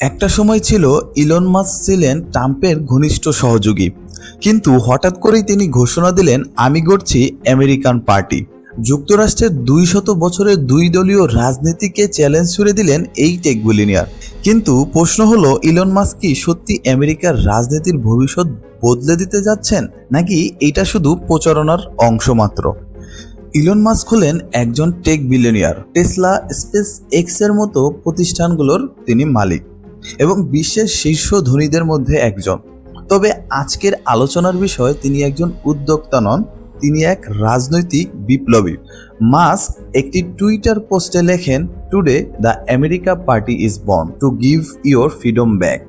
একটা সময় ছিল ইলন মাস ছিলেন ট্রাম্পের ঘনিষ্ঠ সহযোগী। কিন্তু হঠাৎ করেই তিনি ঘোষণা দিলেন, আমি গড়ছি আমেরিকান পার্টি। যুক্তরাষ্ট্রের দুই শত বছরের দুই দলীয় রাজনীতিকে চ্যালেঞ্জ ছুড়ে দিলেন এই টেক বিলিনিয়ার। কিন্তু প্রশ্ন হলো, ইলন মাস্ক কি সত্যি আমেরিকার রাজনীতির ভবিষ্যৎ বদলে দিতে যাচ্ছেন, নাকি এটা শুধু প্রচারণার অংশ মাত্র? ইলন মাস্ক হলেন একজন টেক বিলিয়নিয়ার টেসলা স্পেস এক্সের মতো প্রতিষ্ঠানগুলোর তিনি মালিক। এবং বিশ্বের শীর্ষ ধনীদের মধ্যে একজন। তবে আজকের আলোচনার বিষয়, তিনি একজন উদ্যোক্তা নন, তিনি এক রাজনৈতিক বিপ্লবী। মাস্ক একটি টুইটার পোস্টে লেখেন today the America party is born to give your freedom back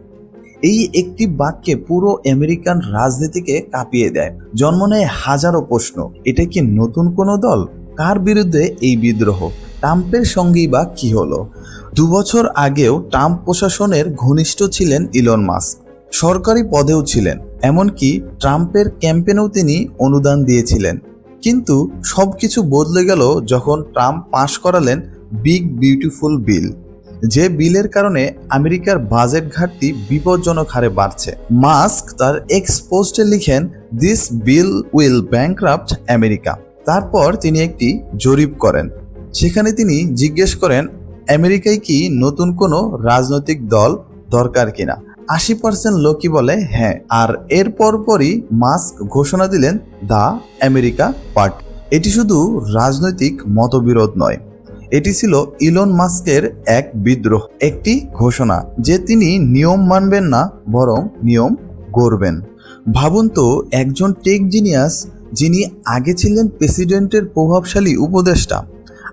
এই একটি বাক্যে পুরো আমেরিকান রাজনীতিকে কাঁপিয়ে দেয়। জন্ম নেয় হাজারো প্রশ্ন, এটা কি নতুন কোনো দল? কার বিরুদ্ধে এই বিদ্রোহ? ট্রাম্পের সঙ্গেই বা কি হলো? দু বছর আগেও ট্রাম্প প্রশাসনের ঘনিষ্ঠ ছিলেন ইলন মাস্ক। সরকারি পদেও ছিলেন, এমনকি ট্রাম্পের ক্যাম্পেনেও তিনি অনুদান দিয়েছিলেন। কিন্তু সব কিছু বদলে গেল যখন ট্রাম্প পাশ করালেন বিগ বিউটিফুল বিল। যে বিলের কারণে আমেরিকার বাজেট ঘাটতি বিপজ্জনক হারে বাড়ছে। মাস্ক তার এক্স পোস্টে লিখেন this bill will bankrupt America তারপর তিনি একটি জরিপ করেন। সেখানে তিনি জিজ্ঞেস করেন, আমেরিকায় কি নতুন কোনো রাজনৈতিক দল দরকার কিনা? আশি পার্সেন্ট লোকই বলে হ্যাঁ। আর এর পরপরই মাস্ক ঘোষণা দিলেন দ্য আমেরিকা পার্টি। এটি শুধু রাজনৈতিক মতবিরোধ নয়, এটি ছিল ইলন মাস্কের এক বিদ্রোহ, একটি ঘোষণা যে তিনি নিয়ম মানবেন না, বরং নিয়ম গড়বেন। ভাবুন তো, একজন টেক জিনিয়াস যিনি আগে ছিলেন প্রেসিডেন্টের প্রভাবশালী উপদেষ্টা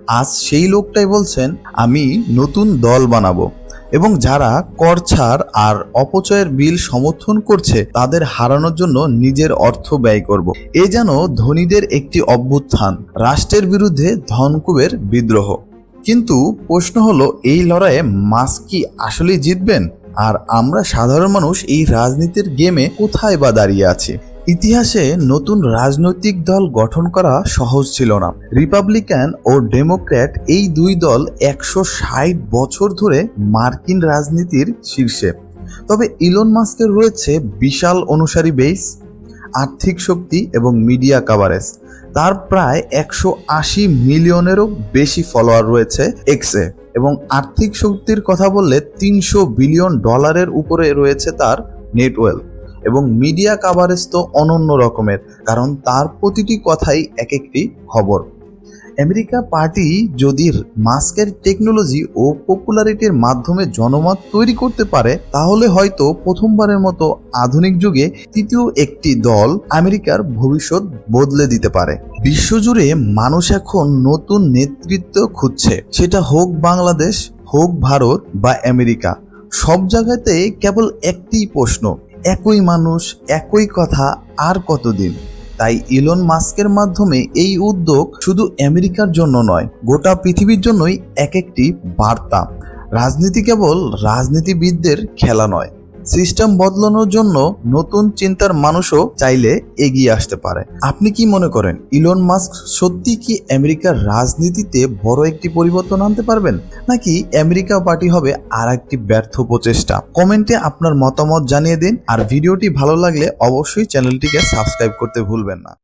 আজ সেই লোকটাই বলছেন, আমি নতুন দল বানাবো। এবং যারা কর ছাড় আর অপচয়ের বিল সমর্থন করছে, তাদের হারানোর জন্য নিজের অর্থ ব্যয় করব। এ যেন ধনীদের একটি অভ্যুত্থান, রাষ্ট্রের বিরুদ্ধে ধনকুবের বিদ্রোহ। কিন্তু প্রশ্ন হলো, এই লড়াইয়ে মাস্ক কি আসলেই জিতবেন? আর আমরা সাধারণ মানুষ এই রাজনীতির গেমে কোথায় বা দাঁড়িয়ে আছি? ইতিহাসে নতুন রাজনৈতিক দল গঠন করা সহজ ছিল না। রিপাবলিকান ও ডেমোক্র্যাট এই দুই দল একশো ষাট বছর ধরে মার্কিন রাজনীতির শীর্ষে। তবে ইলন মাস্কের রয়েছে বিশাল অনুসারী বেস, আর্থিক শক্তি এবং মিডিয়া কাভারেজ। তার প্রায় একশো আশি মিলিয়নেরও বেশি ফলোয়ার রয়েছে এক্সে এবং আর্থিক শক্তির কথা বললে তিনশো বিলিয়ন ডলারের উপরে রয়েছে তার নেটওয়েলথ এবং মিডিয়া কাভারেজ তো অনন্য রকমের, কারণ তার প্রতিটি কথাই এক একটি খবর। আমেরিকা পার্টি যদি মাস্কের টেকনোলজি ও পপুলারিটির মাধ্যমে জনমত তৈরি করতে পারে, তাহলে হয়তো প্রথমবারের মতো আধুনিক যুগে তৃতীয় একটি দল আমেরিকার ভবিষ্যৎ বদলে দিতে পারে। বিশ্বজুড়ে মানুষ এখন নতুন নেতৃত্ব খুঁজছে। সেটা হোক বাংলাদেশ, হোক ভারত বা আমেরিকা, সব জায়গাতে কেবল একটি প্রশ্ন একই মানুষ, একই কথা আর কতদিন? তাই ইলন মাস্কের মাধ্যমে এই উদ্যোগ শুধু আমেরিকার জন্য নয়, গোটা পৃথিবীর জন্যই এক একটি বার্তা। রাজনীতি কেবল রাজনীতিবিদদের খেলা নয় সিস্টেম বদলানোর জন্য নতুন চিন্তার মানুষও চাইলে এগিয়ে আসতে পারে। আপনি কি মনে করেন, ইলন মাস্ক সত্যি কি আমেরিকার রাজনীতিতে বড় একটি পরিবর্তন আনতে পারবেন? নাকি আমেরিকা পার্টি হবে আর একটি ব্যর্থ প্রচেষ্টা? কমেন্টে আপনার মতামত জানিয়ে দিন, আর ভিডিওটি ভালো লাগলে অবশ্যই চ্যানেলটিকে সাবস্ক্রাইব করতে ভুলবেন না।